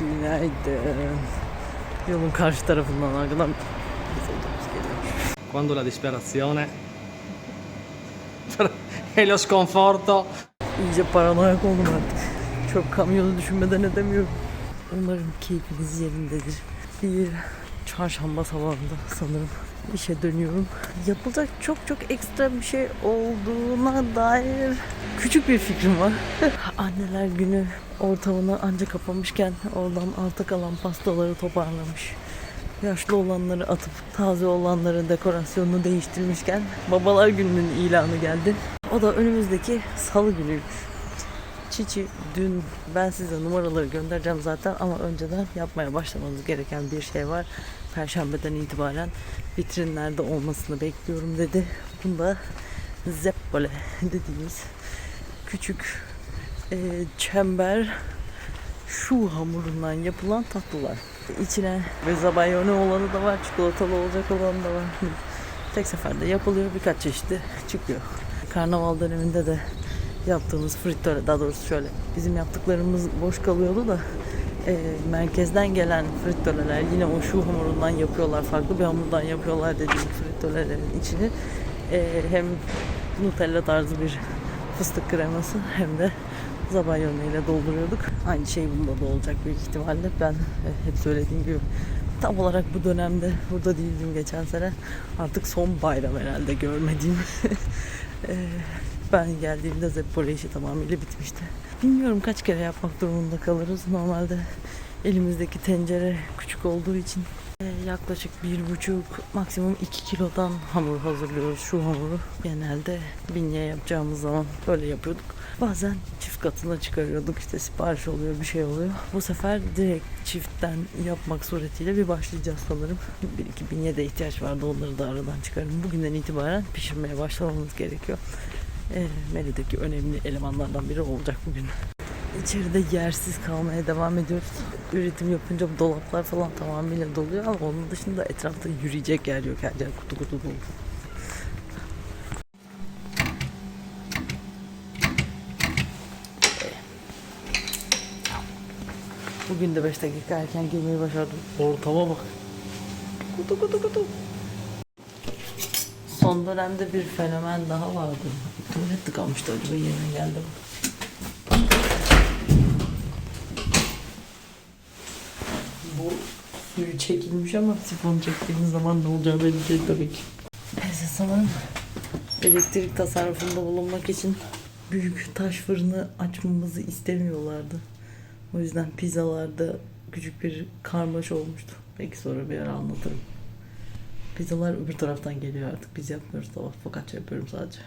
Günaydın. Yolun karşı tarafından arkadan. Quando la disperazione e lo sconforto İyice paranoyak oldum artık. Çöp kamyonu düşünmeden edemiyorum. Umarım keyfiniz yerindedir. Bir çarşamba sabahında sanırım işe dönüyorum. Yapılacak çok çok ekstra bir şey olduğuna dair küçük bir fikrim var. Anneler günü ortamını ancak kapamışken oradan arta kalan pastaları toparlamış. Yaşlı olanları atıp taze olanların dekorasyonunu değiştirmişken babalar gününün ilanı geldi. O da önümüzdeki salı günüymüş. Çiçi dün ben size numaraları göndereceğim zaten ama önceden yapmaya başlamanız gereken bir şey var. Perşembeden itibaren vitrinlerde olmasını bekliyorum dedi. Bunda zeppole dediğimiz küçük e, çember şu hamurundan yapılan tatlılar. İçine ve zabayone olanı da var, çikolatalı olacak olanı da var. Tek seferde yapılıyor, birkaç çeşidi çıkıyor. Karnaval döneminde de yaptığımız frittore, daha doğrusu şöyle bizim yaptıklarımız boş kalıyordu da e, merkezden gelen frittöreler yine o şu hamurundan yapıyorlar, farklı bir hamurdan yapıyorlar dediğim frittörelerin içini e, hem Nutella tarzı bir fıstık kreması hem de zabayone ile dolduruyorduk. Aynı şey bunda da olacak büyük ihtimalle. Ben e, hep söylediğim gibi tam olarak bu dönemde burada değildim geçen sene. Artık son bayram herhalde görmediğim. E, ben geldiğimde Zeppole işi tamamıyla bitmişti. Bilmiyorum kaç kere yapmak durumunda kalırız. Normalde elimizdeki tencere küçük olduğu için yaklaşık bir buçuk maksimum iki kilodan hamur hazırlıyoruz şu hamuru. Genelde binye yapacağımız zaman böyle yapıyorduk. Bazen çift katına çıkarıyorduk işte sipariş oluyor bir şey oluyor. Bu sefer direkt çiftten yapmak suretiyle bir başlayacağız sanırım. Bir iki binye de ihtiyaç vardı onları da aradan çıkardım. Bugünden itibaren pişirmeye başlamamız gerekiyor. E, Meri'deki önemli elemanlardan biri olacak bugün. İçeride yersiz kalmaya devam ediyoruz. Üretim yapınca bu dolaplar falan tamamıyla doluyor ama onun dışında etrafta yürüyecek yer yok. Her yer kutu kutu dolu. Bugün de 5 dakika erken girmeyi başardım. Ortama bak. Kutu kutu kutu. Son dönemde bir fenomen daha vardı. Tuvalet tıkanmıştı acaba yerine geldi mi? Bu suyu çekilmiş ama sifon çektiğimiz zaman ne olacağı belli değil tabii ki. Neyse sanırım elektrik tasarrufunda bulunmak için büyük taş fırını açmamızı istemiyorlardı. O yüzden pizzalarda küçük bir karmaşa olmuştu. Belki sonra bir ara anlatırım. Pizzalar öbür taraftan geliyor artık. Biz yapmıyoruz tavaf focaccia yapıyorum sadece.